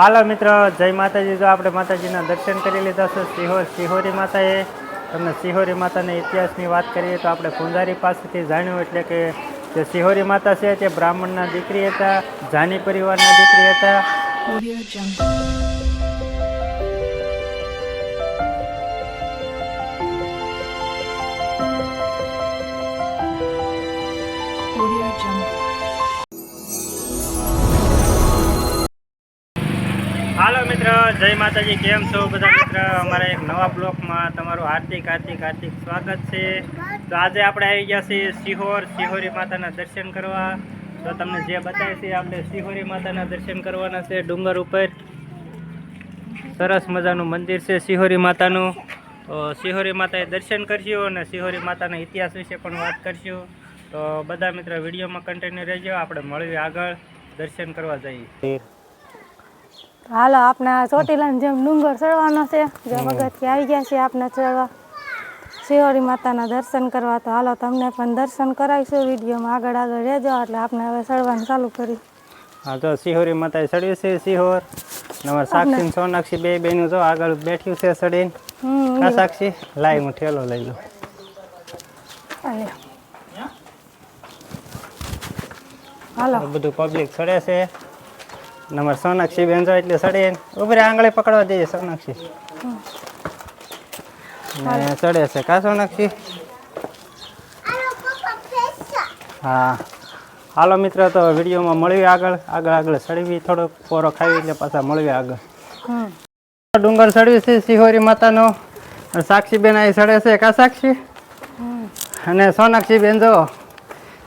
હાલો મિત્રો, જય માતાજી. જો આપણે માતાજીના દર્શન કરી લીધા છે સિહોર સિહોરી માતાએ. તમને સિહોરી માતાના ઇતિહાસની વાત કરીએ તો આપણે કુંજારી પાસેથી જાણ્યું એટલે કે જે સિહોરી માતા છે તે બ્રાહ્મણના દીકરી હતા, જાની પરિવારના દીકરી હતા. જય માતાજી, કેમ છો બધા મિત્ર? અમારા એક નવા બ્લોકમાં તમારું હાર્દિક હાર્દિક હાર્દિક સ્વાગત છે. તો આજે આપણે આવી ગયા છીએ સિહોર સિહોરી માતાના દર્શન કરવા. તો તમને જે બતાવે છે આપણે સિહોરી માતાના દર્શન કરવાના છે, ડુંગર ઉપર. સરસ મજાનું મંદિર છે સિહોરી માતાનું. તો સિહોરી માતાએ દર્શન કરશું અને સિહોરી માતાના ઇતિહાસ વિશે પણ વાત કરશું. તો બધા મિત્ર વિડીયોમાં કન્ટિન્યુ રહેજો, આપણે મળીએ આગળ, દર્શન કરવા જઈએ. હાલો આપણે ચોટીલાની જેમ ડુંગર ચડવાનો છે. જે પગથિયે આવી ગયા છે આપણે ચડવા. શિવરી માતાના દર્શન કરવા તો હાલો તમને પણ દર્શન કરાવીશું વિડીયોમાં. આગળ આગળ રહેજો એટલે આપણે હવે ચડવાનું ચાલુ કરી. હા તો સિહોરી માતાએ ચડ્યું છે સિહોર નમર સાક્ષી સોનાક્ષી બે બેનું જો આગળ બેઠ્યું છે ચડીને. હા સાક્ષી લાઈ હું ઠેલો લઈ લો હાલો. બધું પબ્લિક ચડે છે. નંબર સોનાક્ષી બેન જો એટલે ચડે ઉભરે આંગળે પકડવા દઈએ સોનાક્ષી. ને ચડે છે કા સોનાક્ષી? હા. હાલો મિત્ર તો વિડીયોમાં મળવી આગળ. આગળ આગળ ચડવી થોડો પોરો ખાવી એટલે પાછા મળવી આગળ. ડુંગર ચડ્યું છે સિહોરી માતાનો. સાક્ષી બેન અહીં ચડે છે. કા સાક્ષી? અને સોનાક્ષી બેન જો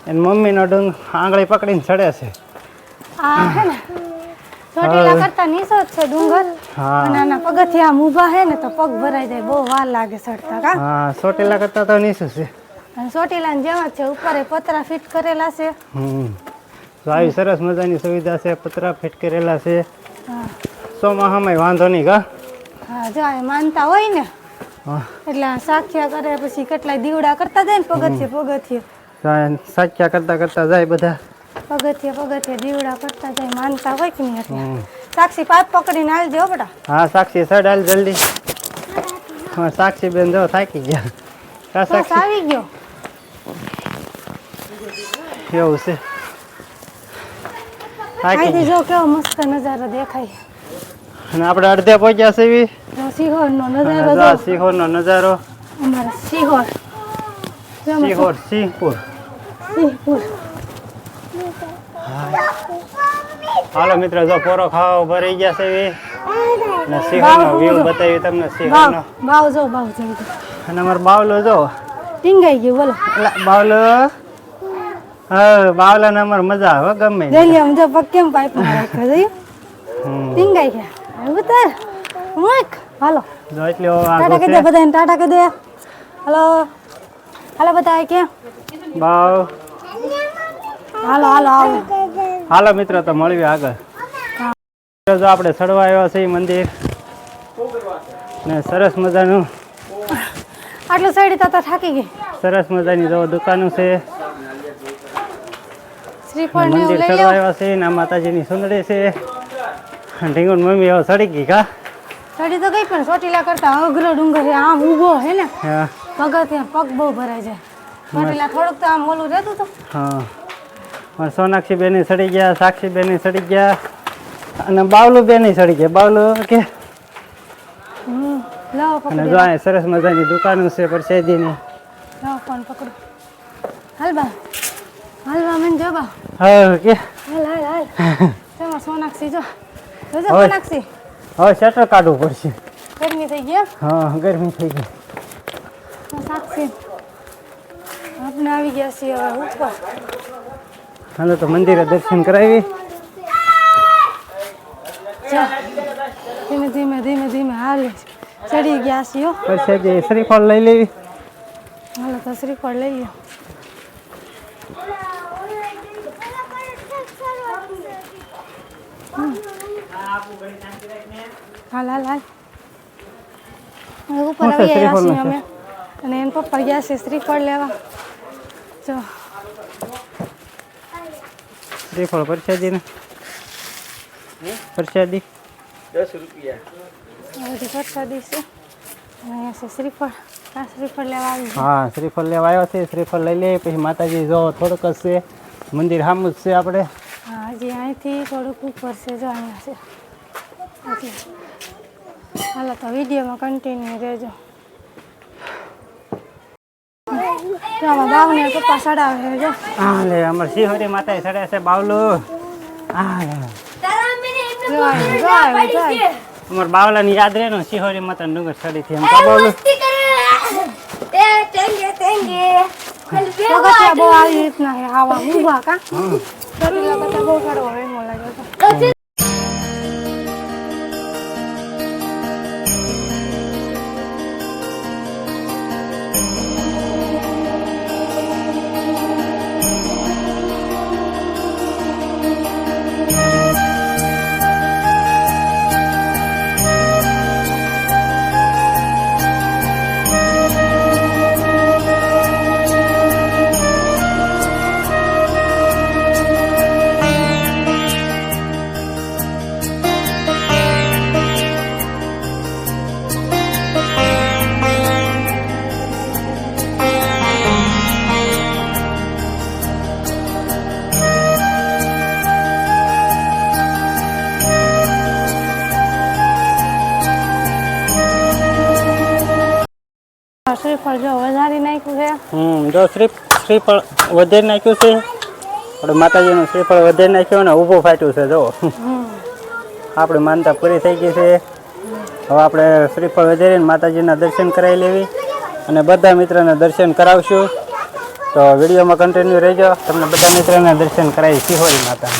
એની મમ્મીનો ડુંગ આંગળી પકડીને ચડે છે. ચોટીલા કરતા નીચો જ છે ડુંગર. અને આના પગથિયા ઊભા હે ને તો પગ ભરાઈ જાય. બહુ વાર લાગે ચડતા કા? હા ચોટીલા કરતા તો નીચું છે. અને ચોટીલાની જેમ જ છે. ઉપર પતરા ફિટ કરેલા છે. હમ. તો આવી સરસ મજાની સુવિધા છે. પતરા ફિટ કરેલા છે. હા. ચોમાસામાં વાંધો નહીં કા? હા જો એ માનતા હોય ને એટલે સાખ્યા કરે પછી કેટલાય દીવડા કરતા જાય ને પગથિયે પગથિયે. સાખ્યા કરતા કરતા જાય બધા. પગથિયે પગથિયે દીવડા કરતા જાય માનતા હોય કે નહીં એટલે. સાક્ષી પાઇપ પકડીને આવી દેવો બેટા. હા સાક્ષી સડાલ જલ્દી. હા સાક્ષી બેન જો થાકી ગયા. કા સાક્ષી. આવી ગયો. કેવું છે? થાકી જો કેવો મસ્ત નજારો દેખાય. અને આપણે અડધે પહોંચ્યા છે એવી? સિંહોરનો નજારો સિંહોર નો નજારો. અમારા સિંહોર. સિંહોર સિંહપુર. સિંહપુર. હાલો મિત્ર જો પોરો ખાવા ભરી ગયા છે અને સિંહોનો વ્યૂ બતાવી તમને સિંહનો. બાવ જો બાવ જો. અને અમાર બાવલો જો. ટીંગાઈ ગયું બોલો. બાવલો. હા બાવલાને અમાર મજા આવે ગમે. જલ્દી આમ જો પગ કેમ પાઇપમાં રાખે જોયું ટીંગાઈ ગયા. ઉતર મૂક. હાલો. જો એટલે ટાટા કહી દે બધાને ટાટા કહી દે. હાલો. હાલો બતાય કે? બાવ. હાલો હાલો આવો હાલો મિત્રો તો મળવી આગળ. જો આપણે ચડવા આવ્યા છે મંદિર. ને સરસ મજાનું આટલું સાઈડ તો થાકી ગઈ. સરસ મજાની જો દુકાનો છે. મંદિર ચડવા આવ્યા છે ને માતાજીની સુંદરી છે. ઢીંગુન મમ્મી હવે ચડી ગઈ કા? ચડી તો ગઈ પણ ચોટીલા કરતા અઘરો ડુંગર આમ ઊભો હે ને. પગ ત્યાં પગ બહુ ભરાય જાય. ચોટીલા થોડુંક તો આમ ઓલું રહેતું હતું. હા. પણ સોનાક્ષી બેની સડી ગયા સાક્ષી બેની સડી ગયા અને બાવલું બેની સડી ગયા. બાવલું કે? અને જો આ સરસ મજાની દુકાનો છે પરસેદીની. છે ફોન પકડો. હાલ બા. હાલ બા મને જો બા. હા કે? હાલ હાલ હાલ. ચાલો સોનાક્ષી જો. જોજો સોનાક્ષી. હવે શટર કાઢવું પડશે. ગરમી થઈ ગઈ? હા. ગરમી થઈ ગઈ. સાક્ષી આપણે આવી ગયા છીએ હવે ઉપર. હાલો તો મંદિરે દર્શન કરાવી. ધીમે ધીમે ધીમે ધીમે હાલે. ચડી ગયા છીએ પછી શ્રીફળ લઈ લેવી. હાલો તો શ્રીફળ લઈ લ્યો. હાલ હાલ હાલ. ઉપર આવી ગયા છીએ અમે. અને એના પપ્પા ગયા છે શ્રીફળ લેવા. જો. શ્રીફળ પરસાદી ને પરસાદી. દસ રૂપિયા. આ પ્રસાદી છે. અહીંયા શ્રીફળ. આ શ્રીફળ લેવા આવી હા શ્રીફળ લેવા આવ્યો છે. શ્રીફળ લઈ લે પછી માતાજી જો થોડુંક જ છે. મંદિર સામું જ છે આપણે. હા હજી અહીંથી થોડુંક ઉપર છે. જો અહીંયા છે. એટલે હાલો તો વિડીયોમાં કન્ટિન્યુ રહેજો. જો આમાં બાવને પપ્પા ચડાવે છે જો. હા લે અમાર શિહોરી માતા સડે છે બાવલું. હા. અમાર બાવલાની યાદ રહે ને માતા ડુંગર ચડી એમ કા બાવલું પગથિયા બહુ આવી રીતના આવા ઊભા કા? બહુ ચડવો હોય. શ્રીફળ જો વધારી નાખ્યું છે. હમ જો શ્રી શ્રીફળ વધારી નાખ્યું છે. આપણે માતાજીનું શ્રીફળ વધારી નાખ્યું ને ઊભું ફાટ્યું છે જો. આપણી માનતા પૂરી થઈ ગઈ છે. હવે આપણે શ્રીફળ વધારીને માતાજીના દર્શન કરાવી લેવી અને બધા મિત્રોને દર્શન કરાવશું. તો વિડીયોમાં કન્ટિન્યુ રહેજો. તમને બધા મિત્રોને દર્શન કરાવી શિહોરી માતા.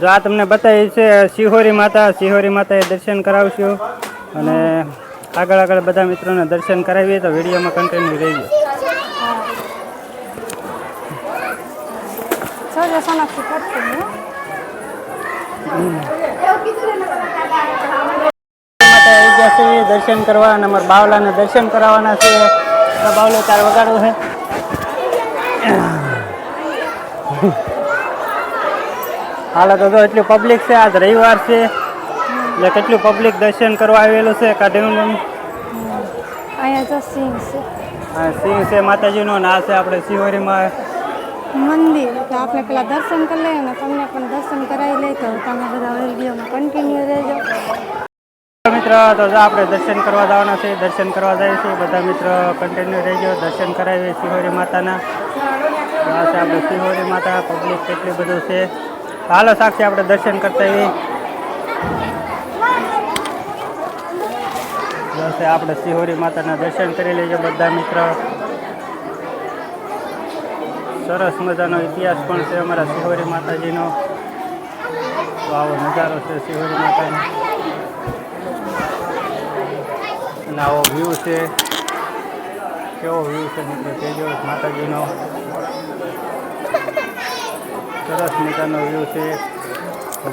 જો આ તમને બતાવી છે શિહોરી માતા શિહોરી માતાએ દર્શન કરાવશું. અને આગળ આગળ બધા મિત્રોને દર્શન કરાવીએ તો વિડીયોમાં કન્ટિન્યુ રહીએ. દર્શન કરવા અને અમારા બાવલાને દર્શન કરાવવાના છે. બાવલો ચાર વગાડવો છે. હાલો તો એટલું પબ્લિક છે, આજ રવિવાર છે. એટલે કેટલું પબ્લિક દર્શન કરવા આવેલું છે કાઢેલું અહીંયા તો સિંહ છે. હા સિંહ છે માતાજીનો ના છે આપણે શિવરીમાં મંદિર તો આપણે પેલા દર્શન કરી લઈએ ને તમને પણ દર્શન કરાવી લઈએ તો તમે બધા વિડીયોમાં કન્ટિન્યુ રહેજો. મિત્રો તો આપણે દર્શન કરવા જવાના છે દર્શન કરવા જાય છે બધા મિત્રો કન્ટિન્યુ રહેજો દર્શન કરાવીએ શિહોરી માતાના. આ છે આપણે શિહોરી માતા પબ્લિક કેટલું બધું છે. હાલો સાક્ષી આપણે દર્શન કરતા એવી જો છે. આપણે સિહોરી માતાના દર્શન કરી લેજો બધા મિત્રો. સરસ મજાનો ઇતિહાસ પણ છે અમારા સિહોરી માતાજીનો. આવો નજારો છે સિહોરી માતાનો. અને આવો વ્યૂ છે. કેવો વ્યૂ છે મિત્રો? તેજો માતાજીનો. સરસ મજાનો વ્યૂ છે.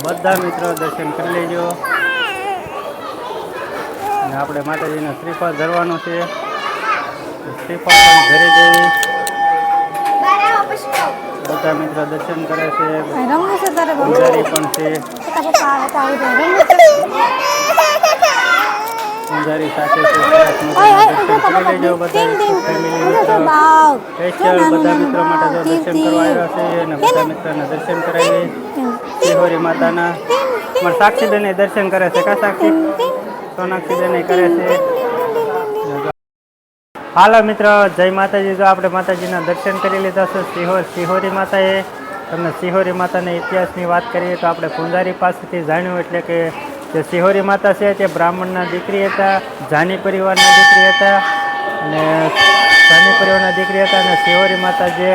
બધા મિત્રો દર્શન કરી લેજો. અને આપણે માતાજીનો શ્રીફળ ધરવાનો છે. તો શ્રીફળ પણ ઘરે જઈ બધા મિત્રો દર્શન કરે છે. અહીં રમવું છે તારે બહુ? પૂજારી પણ છે. પપ્પા પપ્પા આવે તો આવી જાય રમવું છે. પૂજારી સાથે છે. સરસ ઓય, મજાના ઓય, દર્શન કરી લેજો. બધા ફેમિલી મિત્રો. બાવ. સ્પેશિયલ બધા મિત્રો માટે તો દર્શન કરવા આવ્યા છે અને બધા મિત્રોને દર્શન કરાવીએ. શિહોરી માતાના મારા સાક્ષીબેન દર્શન કરે છે. કા સાક્ષી? સોનાક્ષીબેન કરે છે. હાલો મિત્રો, જય માતાજી. જો આપણે માતાજીના દર્શન કરી લીધા છે સિહોર સિહોરી માતાએ. તમને સિહોરી માતાના ઇતિહાસની વાત કરીએ તો આપણે પુંજારી પાસેથી જાણ્યું, એટલે કે જે સિહોરી માતા છે તે બ્રાહ્મણના દીકરી હતા, જાની પરિવારના દીકરી હતા, અને જાની પરિવારના દીકરી હતા અને સિહોરી માતા જે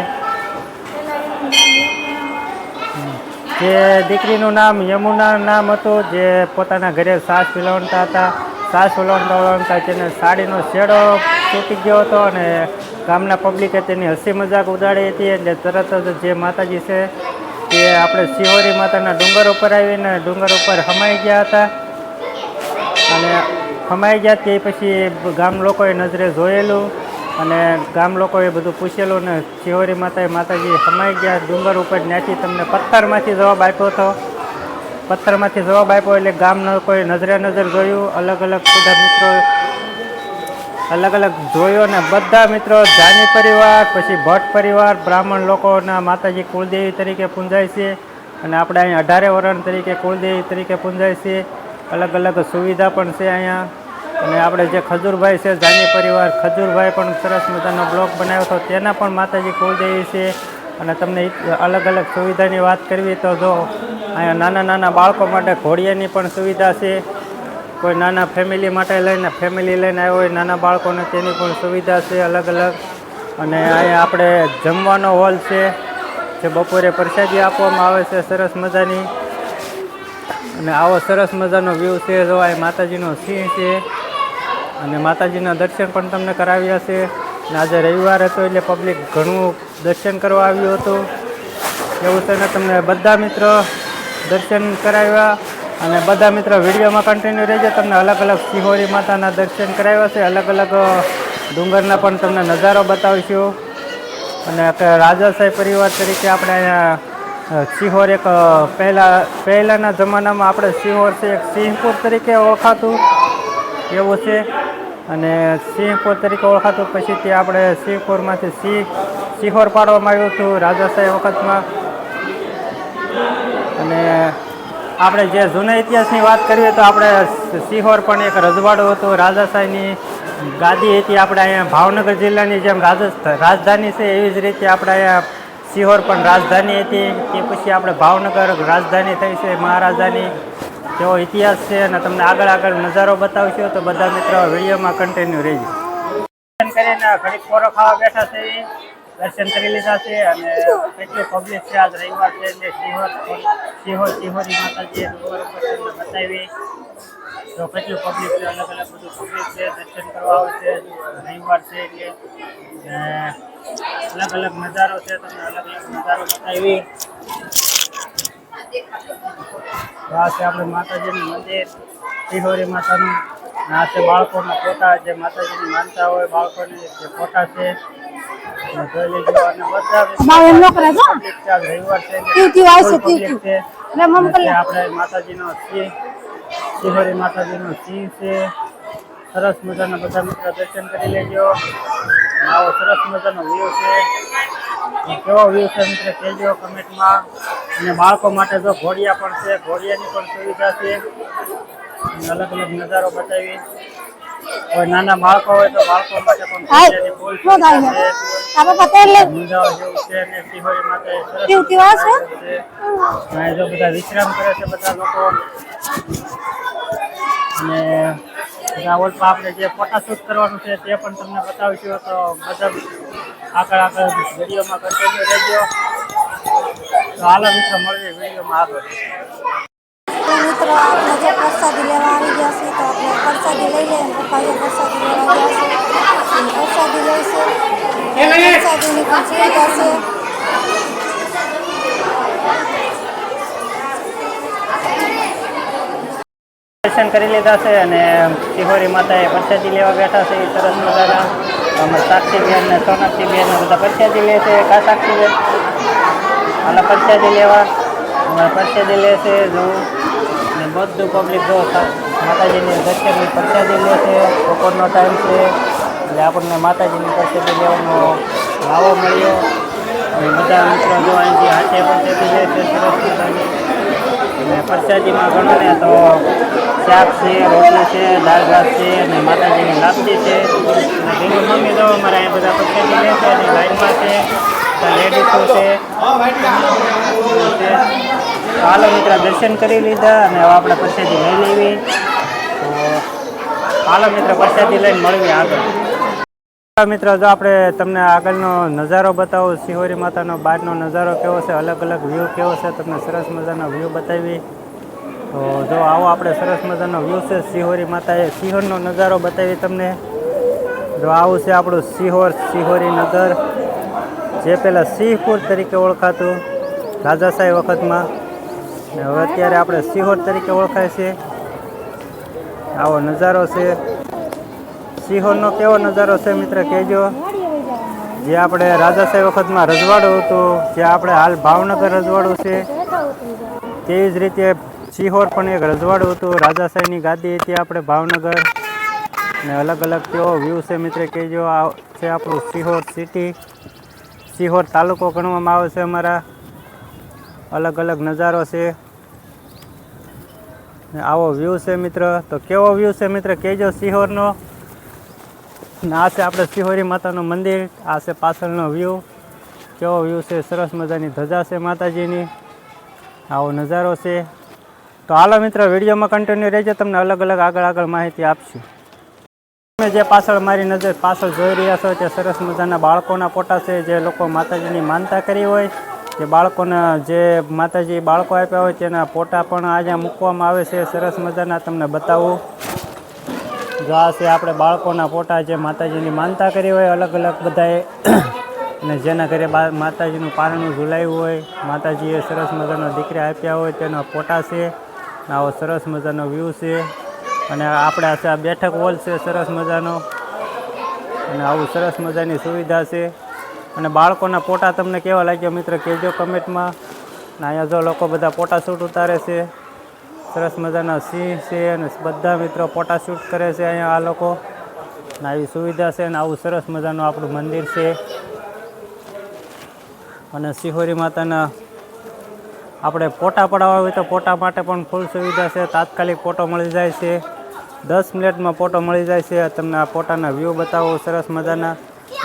જે દીકરીનું નામ યમુના નામ હતું, જે પોતાના ઘરે સાસ પીલાવતા હતા. સાસ પીલાવતા તેને સાડીનો શેડો તૂટી ગયો હતો અને ગામના પબ્લિકે તેની હસી મજાક ઉડાડી હતી એટલે તરત જ જે માતાજી છે, તે આપણે શિહોરી માતાના ડુંગર ઉપર આવીને ડુંગર ઉપર હમાઈ ગયા હતા. અને હમાઈ ગયા તે પછી ગામ લોકોએ નજરે જોયેલું. અને ગામ લોકોએ બધું પૂછેલું ને શિહોરી માતાએ માતાજી સમાઈ ગયા, ડુંગર ઉપર ત્યાંથી તમને પથ્થરમાંથી જવાબ આપ્યો હતો. પથ્થરમાંથી જવાબ આપ્યો એટલે ગામનો કોઈ નજરે નજર જોયું. અલગ અલગ બધા મિત્રો અલગ અલગ જોયો ને બધા મિત્રો જાની પરિવાર, પછી ભટ્ટ પરિવાર, બ્રાહ્મણ લોકોના માતાજી કુળદેવી તરીકે પૂંજાય છે અને આપણે અહીંયા અઢારે વરણ તરીકે કુળદેવી તરીકે પૂંજાય છે. અલગ અલગ સુવિધા પણ છે અહીંયા. અને આપણે જે ખજૂરભાઈ છે, જાની પરિવાર ખજૂરભાઈ પણ સરસ મજાનો બ્લોગ બનાવ્યો હતો. તેના પણ માતાજી કુળદેવી છે. અને તમને અલગ અલગ સુવિધાની વાત કરવી તો જો, અહીંયા નાના નાના બાળકો માટે ઘોડિયાની પણ સુવિધા છે. કોઈ નાના ફેમિલી માટે લઈને ફેમિલી લઈને આવ્યો હોય, નાના બાળકોને તેની પણ સુવિધા છે અલગ અલગ. અને અહીંયા આપણે જમવાનો હોલ છે, જે બપોરે પ્રસાદી આપવામાં આવે છે સરસ મજાની. અને આવો સરસ મજાનો વ્યૂ છે, જો આ માતાજીનો સિંહ છે. અને માતાજીના દર્શન પણ તમને કરાવ્યા છે. અને આજે રવિવાર હતો એટલે પબ્લિક ઘણું દર્શન કરવા આવ્યું હતું. એવું થઈને તમને બધા મિત્રો દર્શન કરાવ્યા અને બધા મિત્રો વિડીયોમાં કન્ટિન્યુ રહેજો. તમને અલગ અલગ સિહોરી માતાના દર્શન કરાવ્યા છે. અલગ અલગ ડુંગરના પણ તમને નજારો બતાવીશું. અને રાજા રાજાશાહી પરિવાર તરીકે આપણે અહીંયા સિહોર એક પહેલાં, પહેલાંના જમાનામાં આપણે સિહોર છે એક સિંહપુર તરીકે ઓળખાતું. એવું છે. અને સિંહપુર તરીકે ઓળખાતું પછી તે આપણે સિંહપુરમાંથી સિંહ સિહોર પાડવામાં આવ્યું હતું રાજાશાહી વખતમાં. અને આપણે જે જૂના ઇતિહાસની વાત કરીએ તો આપણે સિહોર પણ એક રજવાડો હતો. રાજાશાહીની ગાદી હતી આપણે અહીંયા ભાવનગર જિલ્લાની જેમ રાજધાની છે એવી જ રીતે આપણે અહીંયા સિહોર પણ રાજધાની હતી. તે પછી આપણે ભાવનગર રાજધાની થઈ છે, મહારાજાની. તેવો ઇતિહાસ છે અને તમને આગળ આગળ નજારો બતાવશો તો બધા મિત્રો વિડીયોમાં કન્ટિન્યુ રહેજો. દર્શન કરીને ઘડીક ખોરો ખાવા બેઠા છે. દર્શન કરી લીધા છે અને કેટલી પબ્લિક છે. આજ રવિવાર છે એટલે સિંહોર સિંહોર સિંહોરી માતાજીએ ડુંગર ઉપર બતાવી. તો કેટલું પબ્લિક છે, અલગ અલગ બધું પબ્લિક છે. દર્શન કરવા આવે છે. રવિવાર છે એટલે અલગ અલગ નજારો છે. તમને અલગ અલગ નજારો બતાવી. આ છે આપણે માતાજીનું મંદિર. શિહોરી માતાનું આ છે બાળકોના ફોટા. જે માતાજીની માનતા હોય બાળકોની જે ફોટા છે આપણે માતાજીનો સિંહ સિહોરી માતાજીનો સિંહ છે. સરસ મજાના બધા મિત્રો દર્શન કરી લેજો. આવો સરસ મજાનો વ્યૂ છે. કેવો વ્યૂ છે મિત્ર? કહેજો કમેન્ટમાં અને બાળકો માટે જો ઘોડિયા પણ છે ઘોડિયાની પણ સુવિધા છે. અલગ અલગ નજારો બતાવી કોઈ નાના બાળકો હોય તો બાળકો માટે પણ ઘોડિયાની ફૂલ સુવિધા છે? છે. આ બાપા તેલ લે મુંજાઓ જેવું છે અને સિહોરી માતાએ સરસ ટીવ ટીવ છે. અને જો બધા વિશ્રામ કરે છે બધા લોકો. અને બધા આપણે જે ફોટાશૂટ કરવાનું છે તે પણ તમને બતાવીશું. તો બધા આગળ આગળ વિડીયોમાં કન્ટિન્યુ રહેજો. તો હાલો મિત્રો મળીએ વિડીયોમાં આગળ. મિત્રો આપણે જે પ્રસાદી લેવા આવી ગયા છે તો આપણે પ્રસાદી લઈ લઈએ. પપ્પાએ પ્રસાદી લેવા ગયા છે. પ્રસાદી લઈશું. પ્રસાદીની પણ છે. દર્શન કરી લીધા છે અને શિહોરી માતાએ પરસાદી લેવા બેઠા છે, એ સરસ મજાના. અમે સાક્ષીબેન ને સોનાક્ષીબેન ને બધા પરસાદી લે છે કા સાક્ષીબેન. અને પરસાદી લેવા પરસાદી લે છે જોવું ને બધું પબ્લિક જો માતાજીની દર્શનની પરસાદી લે છે, બપોરનો ટાઈમ છે. એટલે આપણને માતાજીની પરસાદી લેવાનો લાવો મળ્યો. અને બધા મિત્રો જો અહીંથી હાથે પરસાદી લે છે, સરસ મજાની. અને પરસાદીમાં ગણો ને તો શાક છે, રોટલી છે, દાળ ભાત છે અને માતાજીની લાપસી છે. ભીનું મમ્મી તો અમારા અહીંયા બધા પછી લાઈનમાં છે લેડીઝો છે. હાલો મિત્ર, દર્શન કરી લીધા અને હવે આપણે પ્રસાદી લઈ લેવી. તો હાલો મિત્ર, પ્રસાદી લઈને મળવી આગળ. મિત્રો, જો આપણે તમને આગળનો નજારો બતાવો, શિહોરી માતાનો બહારનો નજારો કેવો છે અલગ અલગ વ્યૂ કેવો છે, તમને સરસ મજાનો વ્યૂ બતાવી. તો જો આવો આપણે સરસ મજાનો વ્યૂ છે સિહોરી માતાએ. સિહોરનો નજારો બતાવી તમને. જો આવું છે આપણું સિહોર સિહોરી નગર, જે પહેલાં સિંહપુર તરીકે ઓળખાતું રાજાશાહી વખતમાં. હવે અત્યારે આપણે સિહોર તરીકે ઓળખાય છે. આવો નજારો છે. સિહોરનો કેવો નજારો છે મિત્ર કહેજો. જે આપણે રાજાશાહી વખતમાં રજવાડું હતું, જે આપણે હાલ ભાવનગર રજવાડું છે. તેવી જ રીતે સિહોર પણ એક રજવાડું હતું. રાજાશાહીની ગાદી હતી આપણે ભાવનગર. ને અલગ અલગ કેવો વ્યૂ છે મિત્ર, કહેજો, આ છે આપણું સિહોર સિટી સિહોર તાલુકો ગણવામાં આવે છે અમારા. અલગ અલગ નજારો છે. ને આવો વ્યૂ છે મિત્ર. તો કેવો વ્યૂ છે મિત્ર, કહેજો સિહોરનો ને આ છે આપણે સિહોરી માતાનું મંદિર. આ છે પાછળનો વ્યૂ. કેવો વ્યૂ છે, સરસ મજાની ધજા છે માતાજીની. આવો નજારો છે. તો હાલો મિત્ર, વિડીયોમાં કન્ટિન્યુ રહેજો, તમને અલગ અલગ આગળ આગળ માહિતી આપશું. તમે જે પાછળ મારી નજર પાછળ જોઈ રહ્યા છો, તે સરસ મજાના બાળકોના ફોટા છે, જે લોકો માતાજીની માનતા કરી હોય. જે બાળકોના જે માતાજી બાળકો આપ્યા હોય, તેના ફોટા પણ આજે મૂકવામાં આવે છે, સરસ મજાના તમને બતાવું. જો આ છે આપણે બાળકોના ફોટા, જે માતાજીની માનતા કરી હોય, અલગ અલગ બધાએ. અને જેના ઘરે માતાજીનું પારણું ઝુલાયું હોય, માતાજીએ સરસ મજાના દીકરા આપ્યા હોય, તેના ફોટા છે. આવો સરસ મજાનો વ્યૂ છે. અને આપણે આ બેઠક હોલ છે, સરસ મજાનો. અને આવું સરસ મજાની સુવિધા છે. અને બાળકોના ફોટા તમને કેવા લાગ્યા મિત્ર, કહેજો કમેન્ટમાં. અને અહીંયા જો લોકો બધા ફોટા શૂટ ઉતારે છે. સરસ મજાના સિંહ છે અને બધા મિત્રો ફોટા શૂટ કરે છે અહીંયા આ લોકો. અને આવી સુવિધા છે અને આવું સરસ મજાનું આપણું મંદિર છે. અને સિહોરી માતાના આપણે ફોટા પડાવવા હોય તો ફોટા માટે પણ ફૂલ સુવિધા છે. તાત્કાલિક ફોટો મળી જાય છે. દસ મિનિટમાં ફોટો મળી જાય છે. તમને આ ફોટાના વ્યૂ બતાવો, સરસ મજાના.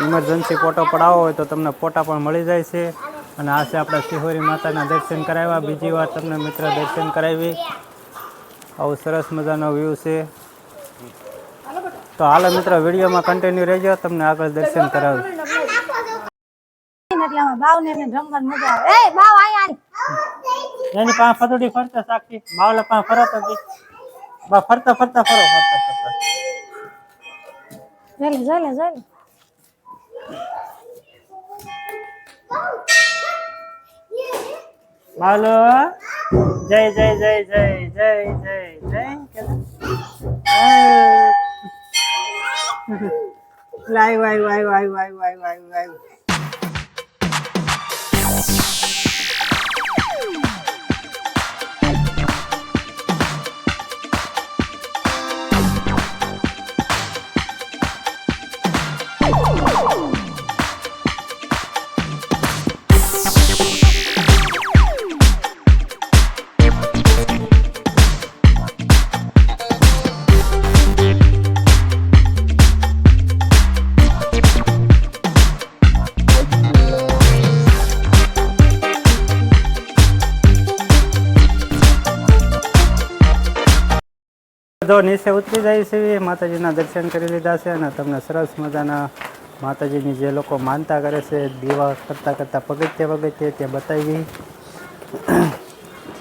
ઇમરજન્સી ફોટો પડાવવો હોય તો તમને ફોટા પણ મળી જાય છે. અને આ છે આપણે સિહોરી માતાના દર્શન કરાવ્યા. બીજી વાર તમને મિત્ર દર્શન કરાવી. આવું સરસ મજાનો વ્યૂ છે. તો હાલ મિત્ર, વિડીયોમાં કન્ટિન્યુ રહેજો. તમને આગળ દર્શન કરાવું. એટલે આમાં બાવને એટલે મજા આવે. એ બાવ અહીંયા એની પાસે ફતોડી ફરતા સાક્ષી માવલા પાસે ફરો હતી બા ફરતા ફરતા ફરો ફરતા ફરતા. જોઈ લે જોઈ લે જોઈ જય જય જય જય જય જય જય જય લાઈ વાઈ વાઈ વાઈ વાઈ વાઈ વાઈ વાઈ જો નીચે ઉતરી જાય છે માતાજીના દર્શન કરી લીધા છે અને તમને સરસ મજાના માતાજીની જે લોકો માનતા કરે છે દીવા કરતા કરતા પગથિયે પગથિયે તે બતાવી.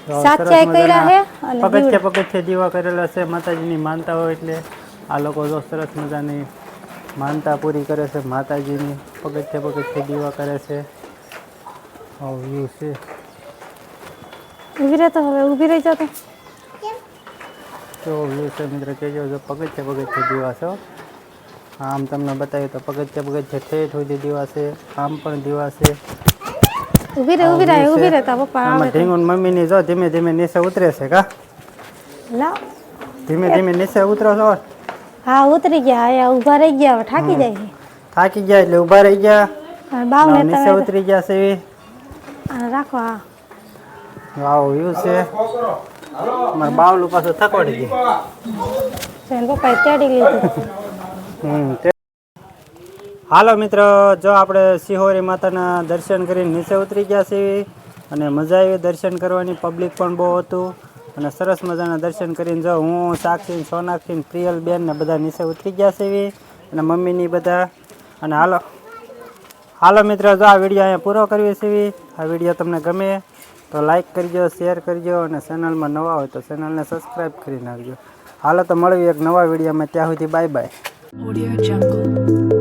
પગથિયા પગથિયે પગથિયે દીવા કરેલા છે માતાજીની માનતા હોય એટલે આ લોકો જો સરસ મજાની માનતા પૂરી કરે છે માતાજીની પગથિયે પગથિયે દીવા કરે છે. આવ્યું વ્યૂ છે રહે તો હવે ઊભી રહી જાતો કેવો વ્યૂ છે મિત્ર કહેજો જો પગથિયા પગથિયા દીવા છે. આમ તમને બતાવ્યું તો પગથિયા પગથિયા ઠેઠ સુધી દીવા છે આમ પણ દીવા છે. ઊભી રહે ઊભી રહે ઊભી રહેતા પપ્પા આમાં ઢીંગુન મમ્મીની જો ધીમે ધીમે નીચે ઉતરે છે કા? લાવ. ધીમે ધીમે નીચે ઉતરો છો? હા ઉતરી ગયા આયા ઊભા રહી ગયા થાકી જાય. થાકી ગયા એટલે ઊભા રહી ગયા. બાવ ને નીચે ઉતરી ગયા છે. રાખો હા. વાવ વ્યૂ છે. મારા બાવલું પાછું થકવાડી ગયું પપ્પાએ તેડી લીધું હાલો મિત્રો જો આપણે સિહોરી માતાના દર્શન કરીને નીચે ઉતરી ગયા છીએ અને મજા આવી દર્શન કરવાની પબ્લિક પણ બહુ હતું અને સરસ મજાના દર્શન કરીને જો હું સાક્ષી સોનાક્ષી પ્રિયલ બેન ને બધા નીચે ઉતરી ગયા છીએ અને મમ્મીની બધા. અને હાલો. હાલો મિત્રો જો આ વીડિયો અહીંયા પૂરો કરવી છીએ આ વીડિયો તમને ગમે તો લાઈક કરજો શેર કરજો અને ચેનલમાં નવા હોય તો ચેનલને સબસ્ક્રાઈબ કરી નાખજો. હાલો તો મળવી એક નવા વિડીયોમાં ત્યાં સુધી બાય બાય ઓડિયો.